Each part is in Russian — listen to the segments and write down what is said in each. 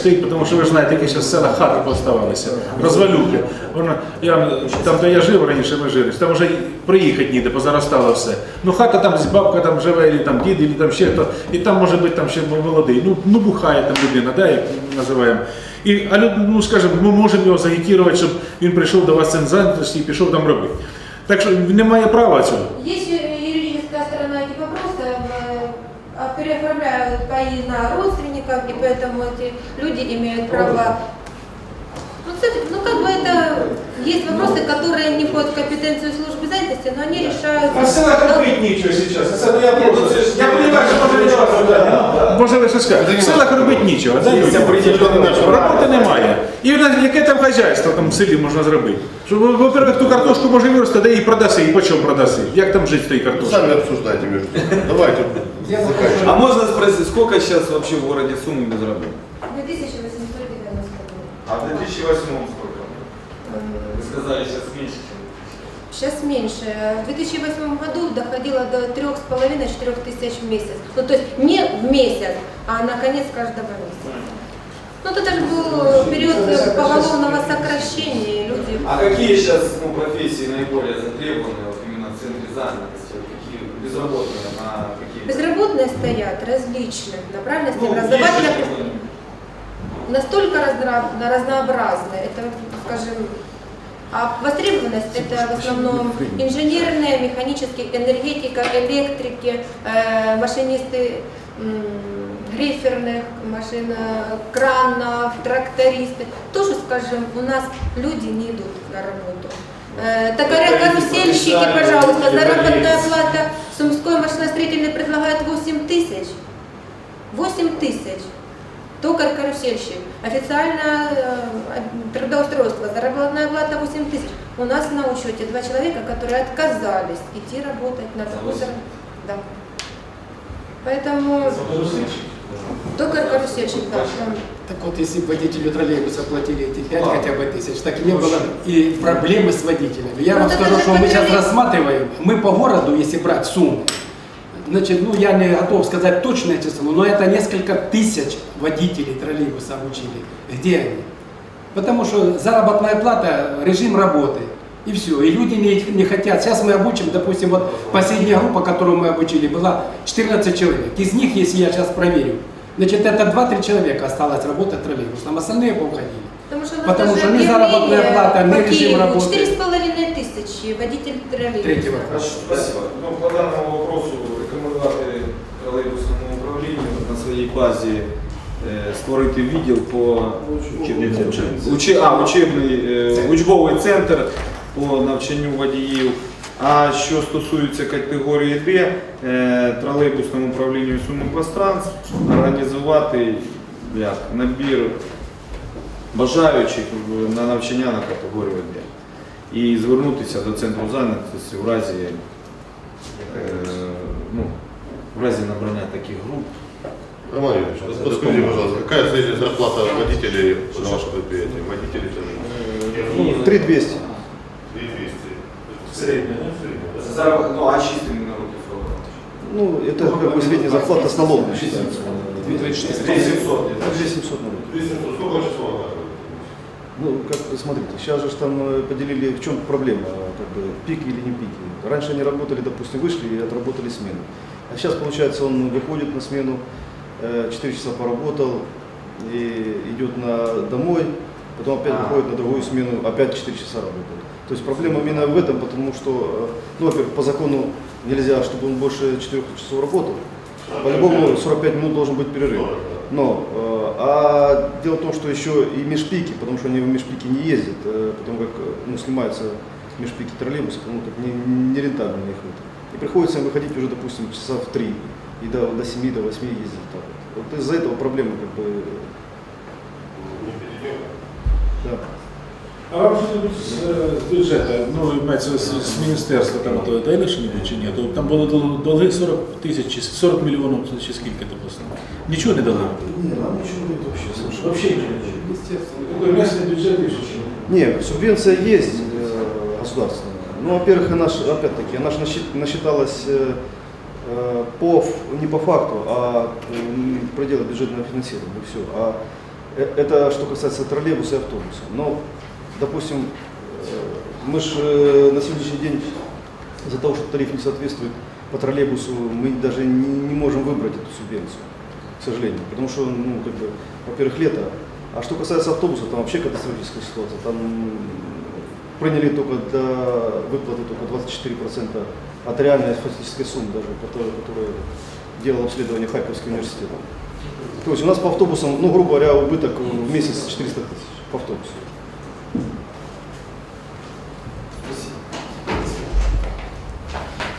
Стоїть, тому що ви ж знаєте, які в селах хати поставалися, розвалюхи. Воно, я, там, де я жив раніше, ми жили, там вже й проїхати ніде, позаростало все. Ну хата там з бабка там живе, і там дід, і там ще хто, і там може бути там ще молодий. Ну, ну бухає там людина, да, як називаємо. І, а ну, скажімо, ми можемо його загітірувати, щоб він прийшов до вас цим зайнятості і пішов там робити. Так що він не має права цього. Есть ю- юридическая сторона этих вопросов, э, а переоформляют на родственников, и поэтому эти люди имеют право... Ну, кстати, ну как бы это... Есть вопросы, которые не входят в компетенцию службы занятости, но они решаются... А в селах робити нічого зараз. Це я просто. Я розумію, що може не вас Може ви що скажете? В селах робити нічого. да, людям? Роботи немає. І в нас яке там хазяйство там в селі можна зробити? Що, ви, во-первых, ту картошку може вирости, де її продаси, і по чому продаси? Як там жити з тією картошкою? Сами обсуждайте между собой. Давайте заканчиваем. А можно спросить, сколько сейчас вообще в городе суммы безработных? 2890 А в 2008 сколько? Вы сказали, сейчас меньше, чем Сейчас меньше. В 2008 году доходило до 3,5-4 тысяч в месяц. Ну, то есть не в месяц, а на конец каждого месяца. Ну, это же был период поголовного сокращения, и люди... А какие сейчас ну, профессии наиболее затребованы вот именно в центре занятости? Какие безработные на какие? Безработные стоят различных направленностей, Ну, образовательных. Настолько разно- разнообразные, это, скажем, а востребованность это в основном инженерные, механические, энергетика, электрики, э, машинисты грейферных машин, кранов, трактористы. Тоже, скажем, у нас люди не идут на работу. Э, Токаря, карусельщики, пожалуйста, заработная плата Сумской машиностроительный предлагает 8 тысяч. 8 тысяч. Токарь карусельщик. Официально э, трудоустройство, заработная плата 8 тысяч. У нас на учете два человека, которые отказались идти работать на такой восемь? зар- Да. Поэтому токарь карусельщик, да. Так вот, если бы водителю троллейбуса платили эти 5 хотя бы тысяч, так не было и проблемы с водителями. Я Ну, вам скажу, что мы сейчас рассматриваем, мы по городу, если брать сумму, значит, ну я не готов сказать точное число, но это несколько тысяч водителей троллейбуса обучили. Где они? Потому что заработная плата, режим работы. И все. И люди не, не хотят. Сейчас мы обучим, допустим, вот последняя группа, которую мы обучили, была 14 человек. Из них, если я сейчас проверю, значит, это 2-3 человека осталось работать троллейбусом, остальные поуходили. Потому что, Потому что ни заработная плата, ни режим работы. 4,5 тысячи водитель троллейбуса. Третьего. Хорошо, спасибо. Ну, по даному базі е, створити відділ по Учи, а, учебний, е, учбовий центр по навчанню водіїв. А що стосується категорії Д, е, тролейбусному управлінню Сумипостранс організувати як, набір бажаючих на навчання на категорію Д. І звернутися до центру зайнятості в разі, ну, в разі набрання таких груп. Роман Юрьевич, вот вот скажите, пожалуйста, какая средняя зарплата водителей на вашем предприятии? Водителей тоже. 3200. 3200. Середня, Зараз, ну, а чистими на руки? Ну, это как бы средняя зарплата с налогом считается. 3700. 2700 налог. 3200. Сколько часов оказывается? Ну, как, смотрите, сейчас же там э, поделили, в чем проблема, как бы, пики или не пики. Раньше они работали, допустим, вышли и отработали смену. А сейчас, получается, он выходит на смену, 4 часа поработал, и идет на домой, потом опять А. выходит на другую смену, опять 4 часа работает. То есть проблема именно в этом, потому что, э, ну, во-первых, по закону нельзя, чтобы он больше 4 часов работал. По-любому 45 минут должен быть перерыв. Но, э, а дело в том, что еще и межпики, потому что они в межпики не ездят, э, потому как э, ну, снимаются межпики троллейбусы, потому как не, не рентабельно их это. И приходится им выходить уже, допустим, часа в 3 и до, до 7, до 8 ездить так вот. Вот из-за этого проблема как бы, Не пятидневка. да. А вам що-небудь з, е, з бюджету, ну, мається з, з міністерства там то дали що-небудь чи ні? То там було дол- долги 40 тисяч, чи 40 мільйонів, чи скільки то просто. Нічого не дали? Не, нам ничего нет вообще, слушай. Вообще нічого не дали. Естественно. Такой местный бюджет и что? Не, субвенция есть э, государственная. Ну, во-первых, она, ж- опять-таки, она же насчиталась э, э, по, ф- не по факту, а пределах бюджетного финансирования. Все. А Э, Это что касается троллейбуса и автобуса. Но, допустим, э, мы же на сегодняшний день из-за того, что тариф не соответствует по троллейбусу, мы даже не, не можем выбрать эту субвенцию, к сожалению. Потому что, ну, как бы, во-первых, лето. А что касается автобуса, там вообще катастрофическая ситуация. Там приняли только до выплаты только 24% от реальной фактической суммы даже, которая, которая делал обследование Харьковского университета. То есть у нас по автобусам, ну, грубо говоря, убыток в месяц 400 тысяч по автобусу.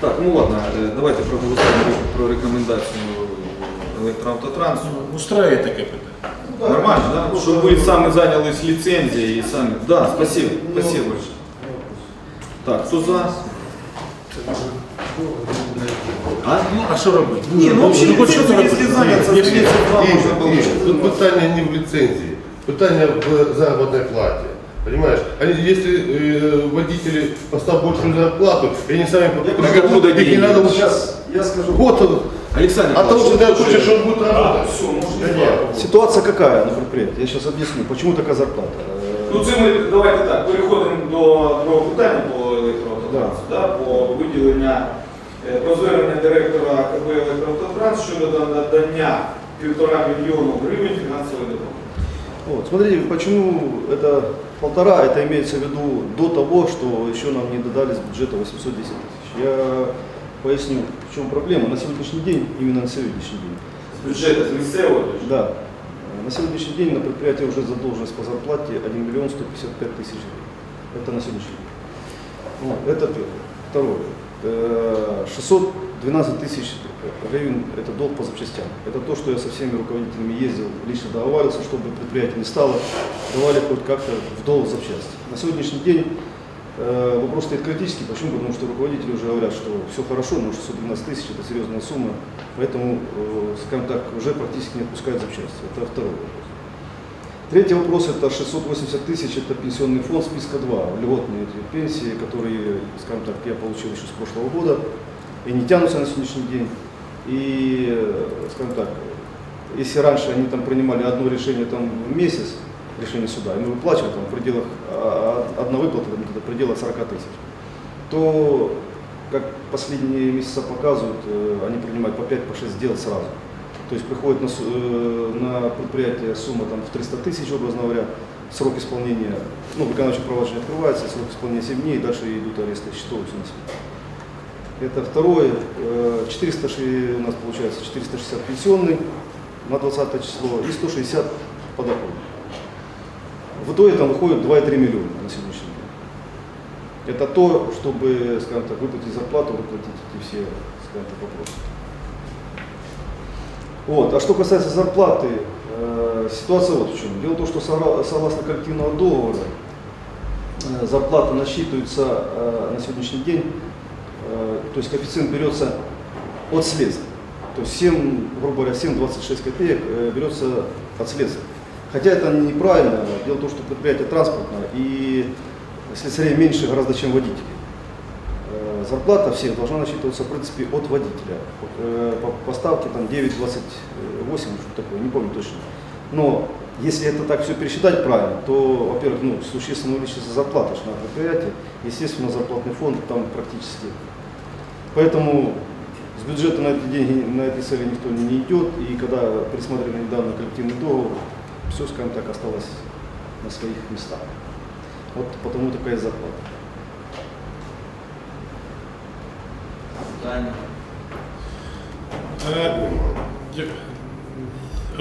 Так, ну ладно, е, давайте проголосуємо про рекомендацію електроавтотрансу. Устраиває таке питання. Нормально, да? Щоб ви самі зайнялись ліцензією і самі. Да, спасибо, спасибо. Так, хто за? А? Ну, а що робити? Ні, ну взагалі, хоч що ліцензія, якщо зайняться, Якщо- здається, два Ігор, можна Ігор, получити. Тут питання не в ліцензії, питання в заработной плате. Понимаешь? Они, если э, водители поставят большую зарплату, и они сами откуда их не деньги? надо учить. Сейчас я скажу. Вот он. Александр, А того, что ты Николаевич, хочешь, он будет работать. все, можна. Да нет. Ситуация какая на предприятии? Я сейчас объясню, почему такая зарплата. Э, Ну це ми давайте так, переходимо до другого питання по електроавтотрансу, да. по виділення е, про звернення директора КБ електроавтотранс щодо надання півтора мільйону гривень фінансової допомоги. Вот, смотрите, почему это полтора, это имеется в виду до того, что еще нам не додали с бюджета 810 тысяч. Я поясню, в чем проблема. На сегодняшний день, именно на сегодняшний день, З бюджету з місцевого бюджету. да, э, на сегодняшний день на предприятие уже задолженность по зарплате 1 миллион 155 тысяч гривен. Это на сегодняшний день. Вот, это первое. Второе. Э, 612 тысяч гривен – это долг по запчастям. Это то, что я со всеми руководителями ездил, лично договаривался, чтобы предприятие не стало, давали хоть как-то в долг запчасти. На сегодняшний день э, вопрос стоит критический. Почему? Потому что руководители уже говорят, что все хорошо, но 612 тысяч – это серьезная сумма, поэтому, э, скажем так, уже практически не отпускают запчасти. Это второй вопрос. Третий вопрос – это 680 тысяч, это пенсионный фонд списка 2, льготные пенсии, которые, скажем так, я получил еще с прошлого года, и не тянутся на сегодняшний день. И, скажем так, если раньше они там принимали одно решение там, в месяц, решение суда, и мы выплачивали там, в пределах, а, а, одна выплата там, в пределах 40 тысяч, то, как последние месяца показывают, э, они принимают по 5-6 по дел сразу. То есть приходит на, э, на предприятие сумма там, в 300 тысяч, образно говоря, срок исполнения, ну, выполняющее проваджение открывается, срок исполнения 7 дней, дальше идут аресты счетов. Это второе, э, 400 ши- у нас получается 460 пенсионный на 20 число и 160 подоходный. В итоге там выходит 2,3 миллиона на сегодняшний день. Это то, чтобы, скажем так, выплатить зарплату, выплатить эти все, скажем так, вопросы. Вот. А что касается зарплаты, э, ситуация вот в чем. Дело в том, что согла- согласно коллективного договора э, зарплата насчитывается э, на сегодняшний день, э, то есть коэффициент берется от следствия. То есть 7, грубо говоря, 7,26 копеек э, берется от следствия. Хотя это неправильно. Дело в том, что предприятие транспортное и слесарей меньше гораздо, чем водителей. Э, Зарплата всех должна насчитываться, в принципе, от водителя. Э, По по ставке там 9,28, что такое, не помню точно. Но если это так все пересчитать правильно, то, во-первых, ну, существенно увеличится зарплата на предприятии, естественно, зарплатный фонд там практически. Поэтому с бюджета на эти деньги, на эти цели никто не идет, и когда присмотрели недавно коллективный договор, все, скажем так, осталось на своих местах. Вот потому такая зарплата. Е, я-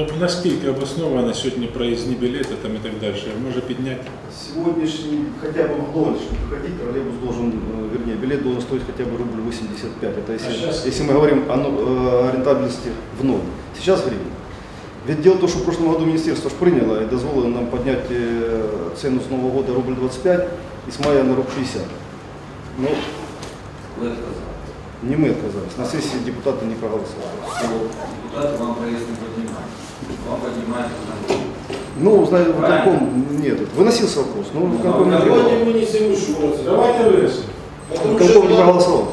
об- Наскільки обосновано сьогодні проїзні білети там і так далі? Може підняти? Сегодняшний, хотя бы в ночь не приходить, троллейбус должен, э, вернее, билет должен стоить хотя бы рубль 85. Это если, А щас? если мы говорим о, ну, э, о рентабельности в ноль. Сейчас гривен. Ведь дело в том, что в прошлом году министерство ж приняло и дозволило нам поднять э, цену с Нового года рубль 25 и с мая на рубль 60. Ну, не мы отказались. На сессии депутаты не проголосовали. Депутаты вам проезд не поднимают. Вам поднимают. Ну, знаете, Правильно. выконком нет. Выносился вопрос, но выконком не давайте принимал. вынесем еще раз. Давайте вирішимо. Выконком не проголосовал.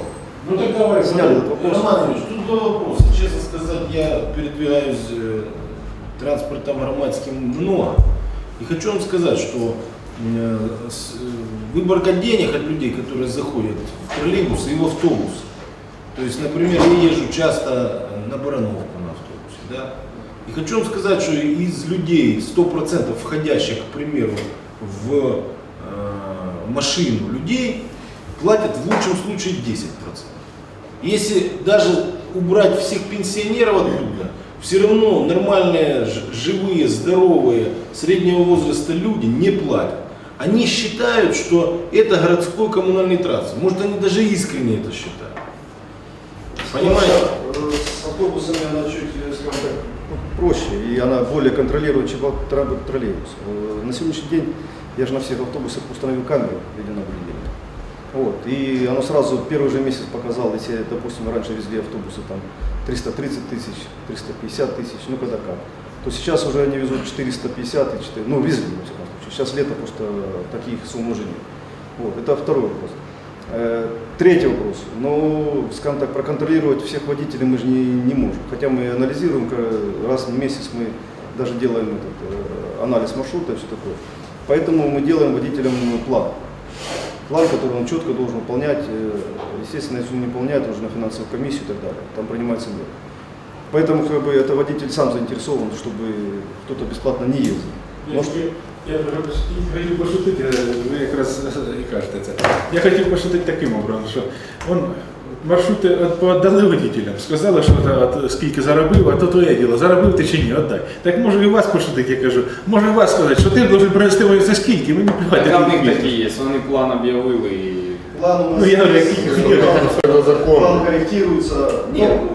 Ну так давай. Сняли этот вопрос. Роман Ильич, тут два вопроса. Честно сказать, я передвигаюсь э, транспортом громадским много. И хочу вам сказать, что э, с- э, выборка денег от людей, которые заходят в троллейбусы и в автобус. То есть, например, я езжу часто э, на Барановку на автобусе, да, и хочу вам сказать, что из людей 100% входящих, к примеру, в э, машину людей, платят в лучшем случае 10%. Если даже убрать всех пенсионеров оттуда, все равно нормальные, живые, здоровые, среднего возраста люди не платят. Они считают, что это городской коммунальный транспорт. Может, они даже искренне это считают. Понимаете? Э, С автобусами она чуть, э, проще, и она более контролирует, чем троллейбус. Э, На сегодняшний день я же на всех автобусах установил камеру видеонаблюдения. Вот. И оно сразу первый же месяц показало, если, допустим, раньше везли автобусы там 330 тысяч, 350 тысяч, ну когда как, то сейчас уже они везут 450 и 4, ну везли, во всяком случае. Сейчас лето просто таких сумм уже нет. Вот. Это второй вопрос. Э, Третий вопрос. Ну, скажем так, проконтролировать всех водителей мы же не, не можем. Хотя мы анализируем, раз в месяц мы даже делаем этот, э, анализ маршрута и все такое. Поэтому мы делаем водителям план. План, который он четко должен выполнять. Э, Естественно, если он не выполняет, уже на финансовую комиссию и так далее. Там принимается меры. Поэтому как бы, это водитель сам заинтересован, чтобы кто-то бесплатно не ездил. Может, Я хотів пошутити, ви якраз і кажете це. Я хотів пошутити таким образом, що он маршрути пооддали водителям, сказали, що от, от, скільки заробив, а то твоє діло, заробив ти чи ні, отдай. Так може і вас пошутити, я кажу, може вас сказати, що ти должен принести мені за скільки, мені плювати. Так, а в них такі є, вони план об'явили і план у нас Ну, я э, закон. план корректируется. Нет. Ну,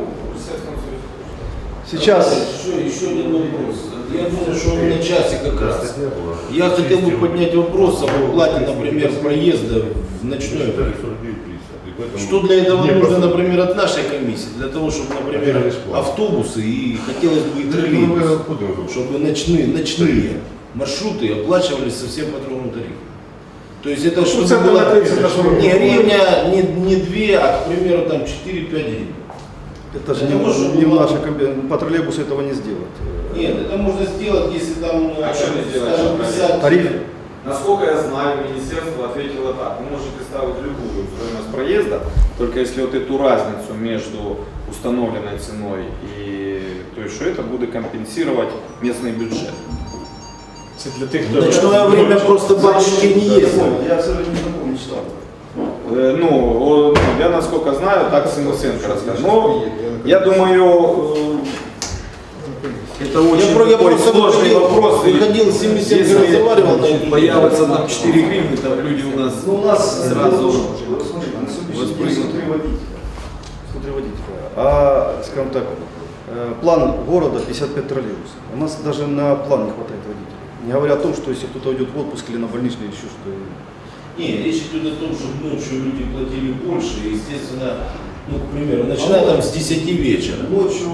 сейчас Еще, еще один вопрос. Я думаю, что меня часик как раз. Я хотел бы поднять вопрос об оплате, например, проезда в ночное время. Что для этого нужно, например, от нашей комиссии? Для того, чтобы, например, автобусы и хотелось бы и троллейбусы, чтобы ночные, ночные маршруты оплачивались совсем по другому тарифу. То есть это чтобы процентов было на 30 на 40. не гривня, не, не 2, а, к примеру, там 4-5 гривен. Это же Это не, можно не в нашей комби- по троллейбусу этого не сделать. Нет, это можно сделать, если там, А э, что не сделать, писать... Тариф? Насколько я знаю, министерство ответило так. Вы можете ставить любую стоимость проезда, только если вот эту разницу между установленной ценой и то есть, что это будет компенсировать местный бюджет. Для тих, В ночное время просто бабушки не ездят. Я, к сожалению, не не читал. Э, Ну, ну, я насколько знаю, так Симусенко рассказал. Но я думаю, э, это очень Я, про- я просто сложный выходил, вопрос. Выходил с 70 Если разговаривал появится тему. там 4 гривны, там люди у нас Ну, у нас сразу ну, смотрите, на сегодняшний день воспримут. 103 водителя. 103 водителя. А, скажем так, э, план города 55 троллейбусов. У нас даже на план не хватает водителей. Не говоря о том, что если кто-то уйдет в отпуск или на больничный, или еще что-то. Не, речь идет о том, что ночью люди платили больше, и, естественно, ну, к примеру, начиная там с 10 вечера. Ночью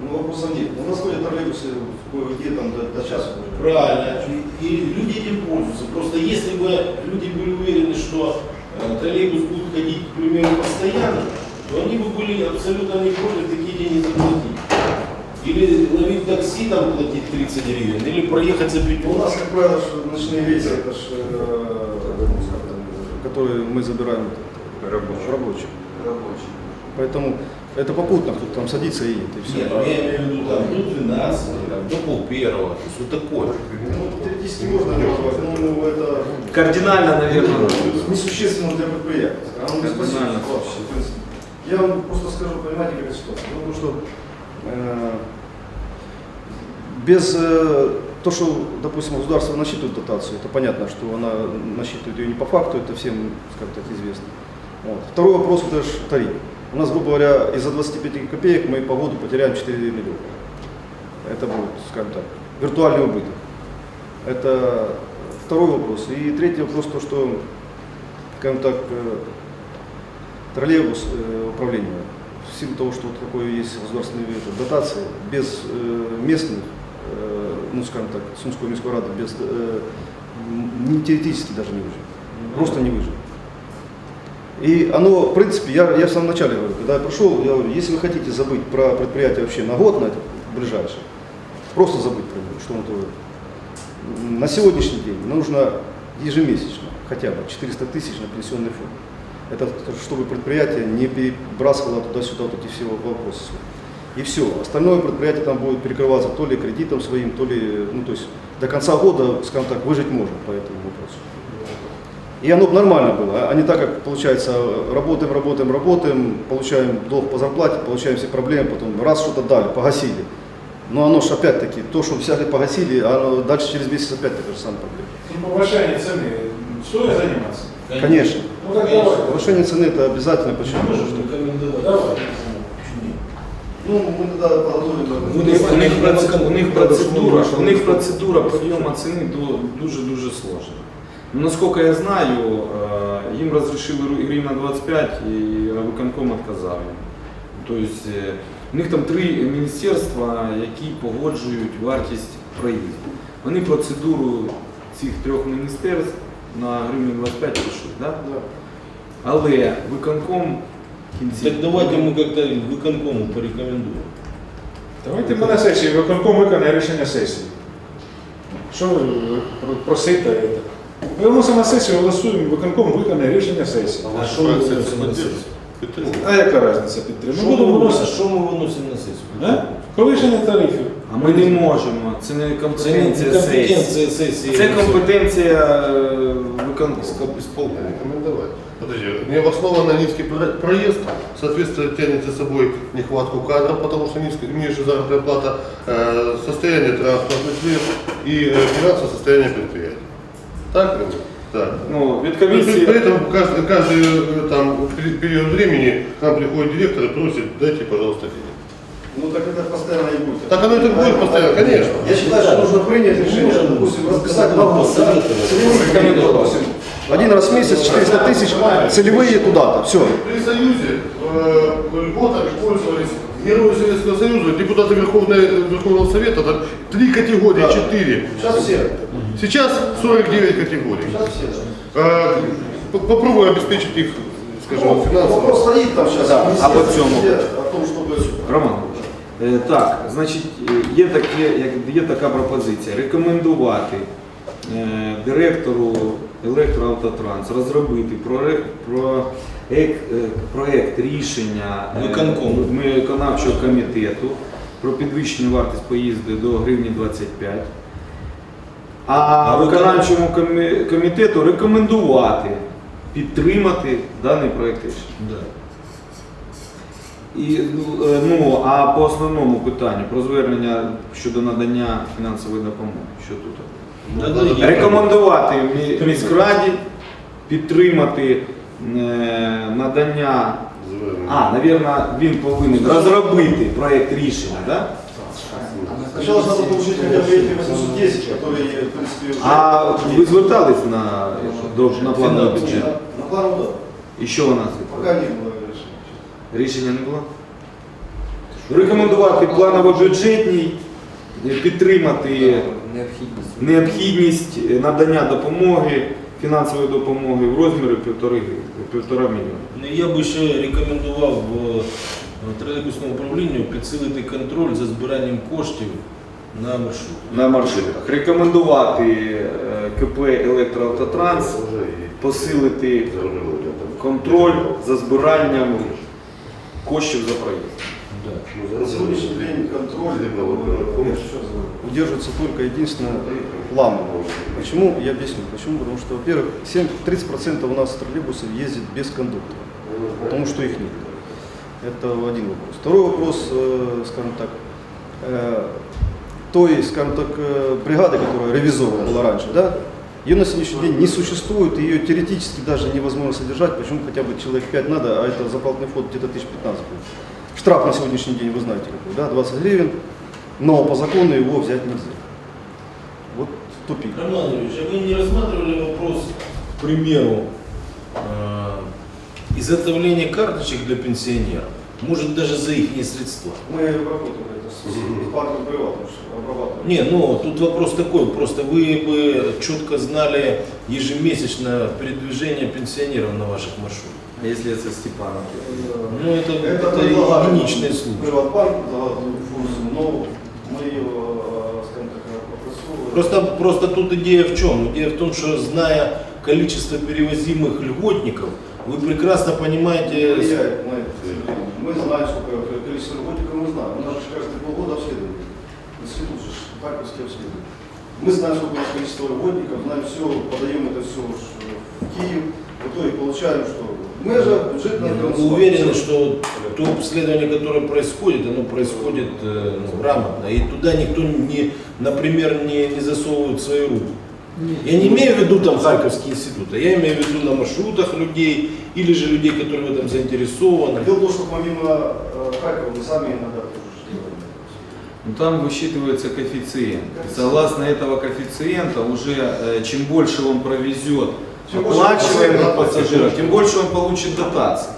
ну, вопросов нет. У нас ходят троллейбусы кое-где там до, до часа. Правильно. И, и люди этим пользуются. Просто если бы люди были уверены, что э, троллейбус будет ходить, к примеру, постоянно, то они бы были абсолютно не против такие деньги заплатить. Или ловить такси, там платить 30 гривен, или проехать за 5 У нас, как правило, ночные рейсы, это ж, э, которые мы забираем рабочих. рабочих. Поэтому это попутно, кто там садится и едет, и все. Нет, ну, я имею в виду там до 12, там, до пол первого, то есть вот такое. Ну, теоретически можно делать, но это кардинально, наверное, несущественно для предприятия. Оно не спасет Кардинально. Я вам просто скажу, понимаете, какая ситуация. Том, что э, без э, то, что, допустим, государство насчитывает дотацию, это понятно, что она насчитывает ее не по факту, это всем, так, известно. Вот. Второй вопрос, это же тариф. У нас, грубо говоря, из-за 25 копеек мы по году потеряем 4 миллиона. Это будет, скажем так, виртуальный убыток. Это второй вопрос. И третий вопрос, то, что, скажем так, э, троллейбус э, управления, в силу того, что вот такое есть государственные дотации, без э, местных, ну, скажем так, Сумской міської рады, без, э, не теоретически даже не выживет. Просто не выживет. И оно, в принципе, я, я в самом начале говорю, когда я пришел, я говорю, если вы хотите забыть про предприятие вообще на год, на это, ближайшее, просто забыть про него, что он М, На сегодняшний день нужно ежемесячно хотя бы 400 тысяч на пенсионный фонд. Это чтобы предприятие не перебрасывало туда-сюда вот эти все вопросы. И все. Остальное предприятие там будет перекрываться то ли кредитом своим, то ли, ну то есть до конца года, скажем так, выжить можно по этому вопросу. И оно бы нормально было, а не так, как получается, работаем, работаем, работаем, получаем долг по зарплате, получаем все проблемы, потом раз что-то дали, погасили. Но оно же опять-таки, то, что взяли, погасили, а оно дальше через месяц опять такая же самая проблема. Ну, повышение цены стоит заниматься? Конечно. Ну так давай. Повышение цены это обязательно. Почему? Можешь рекомендовать? Ну, мы тогда подготовим. У них, у них, проце- у них процедура, у них процедура прийому ціни дуже-дуже сложна. Ну, наскільки я знаю, е, їм розрішили гривень на 25 і виконком відказав їм. Тобто е, у них там три міністерства, які погоджують вартість проїзду. Вони процедуру цих трьох міністерств на гривень 25 пишуть. Да? Але виконком кінці. Так давайте мы как-то выконкому порекомендуем. Давайте ми на сесії, виконком виконає рішення сесії. Що ви про- просите? це? Ми виносимо на сесію, голосуємо, виконком виконає рішення сесії. А що ми виносимо на сесію? А яка різниця підтримати? Що Ну, ми будемо виносимо? виносити. Що ми виносимо на сесію? А? Повищення тарифів. А ми не можемо, це не Це не компетенція сесії. компетенція сесії. Це компетенція е, виконкому. Исполкома. Рекомендовать. Подожди, не обоснованно низкий про- проезд, соответственно, тянет за собой нехватку кадров, потому что низкая, ниже заработная плата, э, состояние транспортных средств и э, финансовое состояние предприятия. Так, Ренат? Так. Ну, від При, при- комісії. при этом каждый, каждый э, там, пери- период времени к нам приходит директор и просит, дайте, пожалуйста, денег. Ну так это постоянно и будет. Так оно и так будет постоянно, конечно. Я считаю, что нужно принять решение, допустим, расписать вопрос, да, один раз в месяц 400 тысяч целевые туда-то, все. При Союзе э, льготами пользовались герои Советского Союза, депутаты Верховной, Верховного Совета, там три категории, четыре. Сейчас все. Сейчас 49 категорий. Сейчас все. Э, по- Попробуй обеспечить их, скажем, Вопрос финансово. стоит там сейчас. Да, а по цьому? О том, чтобы... Роман, так, значить, е, є, таке, є така пропозиція. Рекомендувати е, директору електроавтотранс розробити проект, проект, е, рішення е, виконавчого комітету про підвищення вартість поїзду до гривні 25. А, А виконавчому комітету рекомендувати підтримати даний проект рішення. Да. І, ну, е, ну, а по основному питанню про звернення щодо надання фінансової допомоги. Що тут? Надо Рекомендувати мі- міськраді підтримати е, надання. А, навірно, він повинен розробити проєкт рішення, да? Сначала надо получить хотя бы эти 810, которые, в принципе, уже... А ви звертались на, до, на плановий Фінансовий. бюджет? На плану, да. І що у нас? Пока не было решения. Рішення не було? Рекомендувати планово-бюджетній, е, підтримати Необхідність. необхідність надання допомоги, фінансової допомоги в розмірі півтори, півтора мільйона. Ну, Я би ще рекомендував е, тролейбусному управлінню підсилити контроль за збиранням коштів на маршрут. На маршрутах. Рекомендувати е, КП «Електроавтотранс» посилити контроль за збиранням коштів за проїзд. На сегодняшний день контроль э, удерживается только единственно планом. Почему? Я объясню. Почему? Потому что, во-первых, 7 30% у нас троллейбусов ездит без кондуктора, потому что их нет. Это один вопрос. Второй вопрос, э, скажем так, э, той, скажем так, э, бригады, которая ревизором была раньше, да, ее на сегодняшний день не существует, ее теоретически даже невозможно содержать, почему хотя бы человек 5 надо, а это заплатный фонд где-то 1015 будет. Штраф на сегодняшний день, вы знаете какой, да, 20 гривен, но по закону его взять нельзя. Вот тупик. Роман Юрьевич, а вы не рассматривали вопрос, к примеру, э, изготовления карточек для пенсионеров? Может, даже за их средства? Мы работаем это с банком приватным, обрабатываем. Не, ну тут вопрос такой, просто вы бы четко знали ежемесячно передвижение пенсионеров на ваших маршрутах. А якщо це Степанов? Ну это, это, предлагали единичные случаи. Приватбанк такую функцию, но мы ее Просто, просто тут идея в чем? Идея в том, что зная количество перевозимых льготников, вы прекрасно понимаете, влияет на это. Мы знаем, сколько количество работников мы знаем. У нас же каждые полгода обследование. Институт же Харьковский обследует. Мы знаем, сколько у нас количество работников, знаем все, подаем это все в Киев. В итоге получаем, что мы же бюджетная мы уверены, что то обследование, которое происходит, оно происходит э, ну, грамотно. И туда никто, не, например, не, не засовывает свою руку. Я не имею в виду там Харьковский институт, а я имею в виду на маршрутах людей или же людей, которые в этом заинтересованы. Дело в том, что помимо э, Харькова мы сами иногда. Ну, Там высчитывается коэффициент. Согласно этого коэффициента, уже э, чем больше он провезет оплачиваемых пассажиров, тем больше он получит дотации.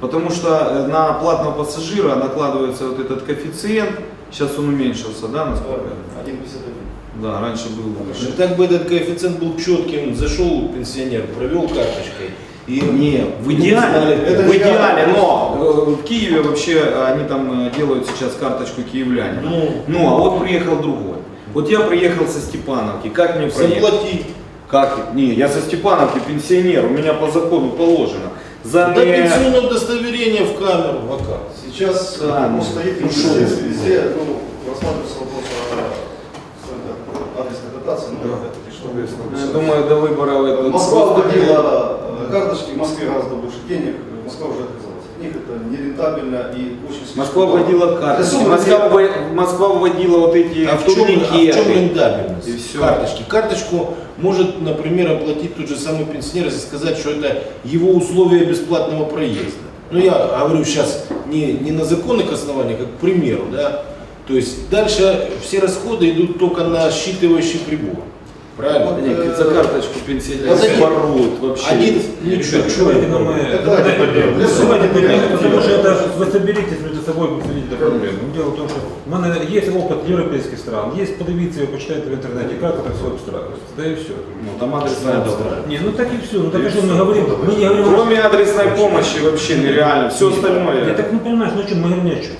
Потому что э, на платного пассажира накладывается вот этот коэффициент, сейчас он уменьшился, да, насколько? я- 1,51. Да, раньше был выше. Ну, Так бы этот коэффициент был четким, зашел пенсионер, провел карточкой. И Не, в идеале, это в идеале, но э, в Киеве вообще они там э, делают сейчас карточку киевлянина. Ну. Ну, а вот приехал другой. Вот я приехал со Степановки, как мне проехать? заплати. Как? Не, я со Степановки пенсионер, у меня по закону положено. За Да не- пенсионное удостоверение в камеру, а как? Сейчас Да, ну, ну, стоит ну, везде, ну, рассматривается вопрос о о адресной дотации, ну, опять-таки, что Я думаю, до выборов это Москва вводила карточки, в Москве гораздо больше денег, Москва уже отказалась. От них это нерентабельно и очень смешно. Москва вводила карточки, Москва, Москва вводила вот эти А в чем, а в чем рентабельность? И всё. Карточки. Карточку может, например, оплатить тот же самый пенсионер, если сказать, что это его условия бесплатного проезда. Ну, я говорю сейчас не, не на законных основаниях, а к примеру, да. То есть дальше все расходы идут только на считывающий прибор. Правильно? Вот, Нет, э, за карточку пенсионера вот один- порвут вообще. Один, ничего, Давайте нам, э, Это давайте- отдельно. давайте поделим, потому что это вы соберитесь между собой, обсудите эту проблему. Ну, Дело в том, что в мене есть опыт європейських стран, є, подивіться, почитайте в інтернеті, як это все обстраюється. Да и все. Ну, там адресная добра. Не, ну так и все. Ну так а что мы говорим? Мы не говорим... Кроме адресной помощи вообще нереально. Все Я остальное. так не понимаешь, ну что, мы говорим ни о чем.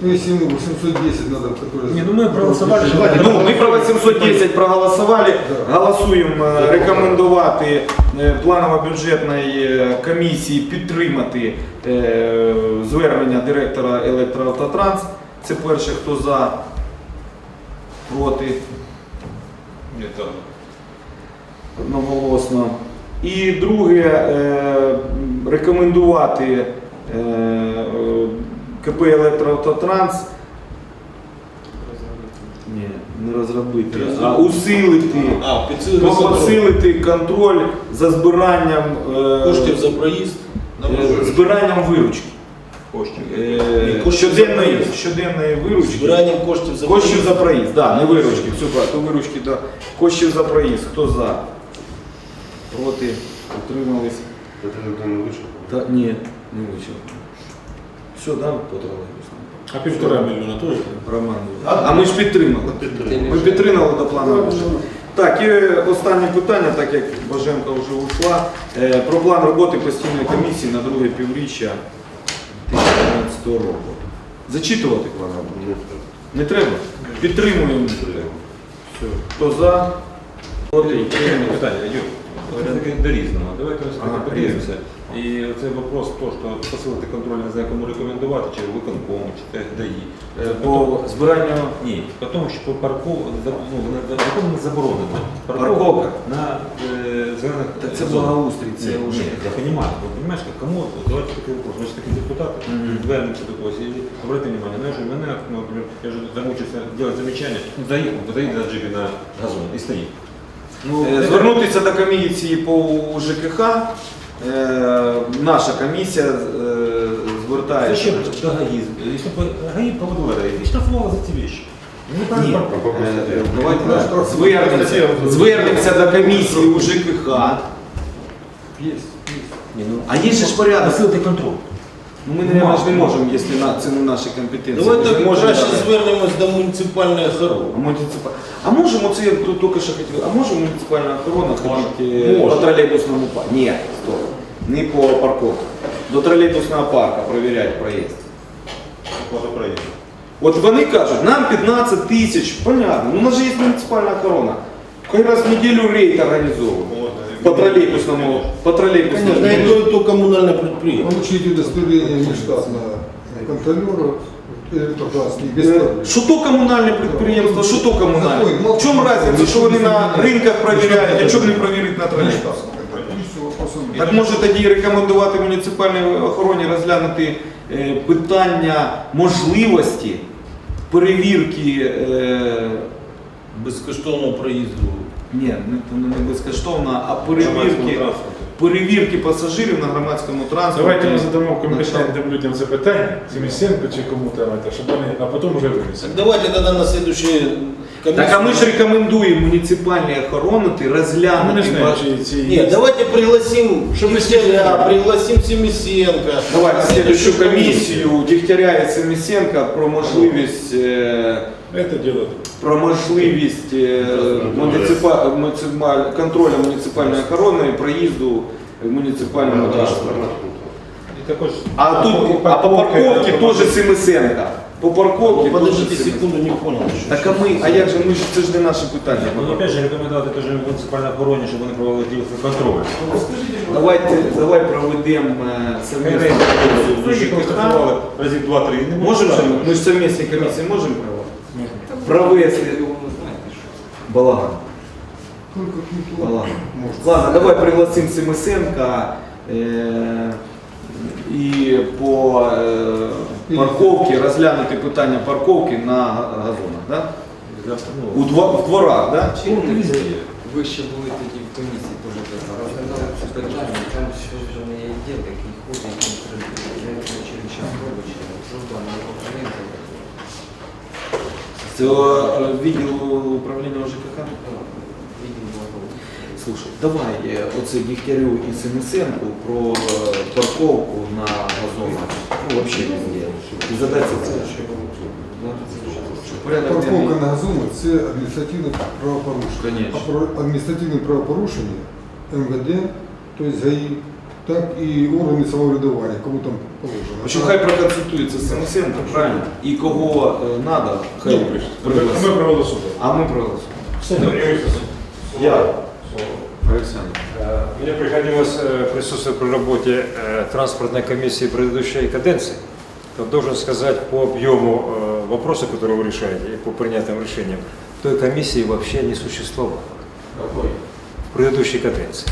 Давайте. Ну, если ему 810 надо, который... Не, ну мы проголосовали, что... Ну, ми про 810 проголосували. Голосуємо е, рекомендувати е, планово-бюджетної е, комісії підтримати е, звернення директора електроавтотранс. Це перше, хто за, проти, Нет, там. одноголосно. І друге, е, рекомендувати е, е, КП Електроавтотранс ні, не розробити, а усилити, А, посилити контроль за збиранням е, коштів за проїзд е, збиранням виручки. Коштів. Е, коштів щоденної, проїзд. щоденної виручки. Збиранням коштів за Коштів за проїзд. проїзд, да, не виручки, все правильно, то виручки, да. Коштів за проїзд, хто за? Проти, утримались. Та, ні, не вичив. Все, да, потрапилось. А півтора мільйона теж? Роман. А, а ми ж підтримали. Ми підтримали до плану. Так, і останнє питання, так як Баженка вже ушла. Е, Про план роботи постійної комісії на друге півріччя 2015 року. Зачитувати план роботи? Не треба? Підтримуємо. Все. Хто за? Проти? Питання, Юр, до різного. Давайте ми все-таки Ага, подивимося. І цей вопрос, то, що посилити контроль, не знаю, кому рекомендувати, чи виконкому, чи ТГДАІ. Е, По збиранню Ні, по тому, що по парку, за- ну, на- на- законом не заборонено. Парковка. на е, зелених Так це зонах. благоустрій, це Ні, вже. ні, я понимаю, вы понимаешь, как кому, вот давайте такой вопрос, мы же такие депутаты, Мгм. звернемся до когось, і обратите внимание, ну я же, мене, ну, например, я же замучився делать замечания, ну, заїхав, заїде на джипі на газон і стоїть. Ну, Е, це- Звернутися до комісії по ЖКХ. Е, Наша комісія е, звертається. Зачем до ГАИ? Если бы ГАИ проводила рейд, и штрафовала за ці вещи. Ну, так, Ні, так. е, давайте так, звернемося, звернемося до комісії у ЖКХ. Ні, ну, А є ще ж порядок. Посилити контроль. Ну, ми не, ж не можемо, якщо на, це не наші компетенції. Давайте краще звернемось до муніципальної охорони. А, муніципа... а можемо, це я тут тільки що хотів, а може муніципальна охорона ходити е, Може. по тролейбусному парку? Ні, стоп. Не по парковкам. До тролейбусного парка перевіряти проїзд. От вони кажуть, нам 15 тисяч, понятно, ну у нас же є муніципальна охорона. Хай раз в неділю рейд організовуємо. По тролейбусному, по тролейбусному. Конечно, и то, коммунальное предприятие. Получить удостоверение нештатного контролера. Що то комунальне підприємство, що то комунальне? В чому різниця, що вони на ринках перевіряють, а чому не перевірити на тролейбусах? Так може тоді рекомендувати муніципальній охороні розглянути е, питання можливості перевірки, е, Безкоштовного проїзду. Ні, не, не безкоштовно, а перевірки, перевірки пасажирів на громадському транспорті. Давайте ми задамо компетентним людям запитання, Семісенко чи кому там, щоб вони, а потім вже Так давайте тогда на следующее Так а ми ж рекомендуємо муніципальній охорони Ми не знаємо, чи ці... Нет, давайте пригласим Чтобы Дегтяря, пригласим Семисенко. Давайте следующую комісію Дігтяря і Семісенка про можливість е, Це діло. про можливість е, муніципа, муніципаль- контролю муніципальної охорони і проїзду в муніципальному транспорті. И такой, А тут а по парковці теж Семисенка. По парковці Ну, Подождите теж Семисенка. секунду, не понял. еще. Так а ми, а як же ми ж це ж не наше питання. ну, опять же, рекомендувати теж муніципальній охороні, щоб вони провели діловий контроль. Давайте давай проведемо е, совместну комісію з Їх ЖКХ. констатували разів два-три. і не Можемо же можна. ми? Ми ж совместні комісії можемо проводити? Провести балаган. Балаган. Ладно, давай пригласим Семисенка э, і по е, парковці розглянути питання парковки на газонах, да? У дво, в дворах, да? Ви ще були тоді в комісії теж розглядали це питання, там все вже не є, який ходить, контролює, через час робить, що там не конкуренція. Це е, відділ управління ЖКХ? Слушай, давай е, оце Дігтярю і Семисенку про е, парковку на газонах. Ну, вообще везде. І задати це. Парковка на газону – це адміністративне правопорушення. Конечно. А про адміністративне правопорушення МВД, тобто ГАІ, так і органи самоврядування, кому там положено. В общем, хай проконсультується з Семисенко, правильно? І кого треба, хай Ми пригласить. проголосували. А ми проголосуємо. Я. Олександр. Э, Мне приходилось э, присутствовать при работе э, транспортной комиссии предыдущей каденции. То должен сказать по объему э, вопросов, которые вы решаете, и по принятым решениям, той комиссии вообще не существовало в предыдущей каденции.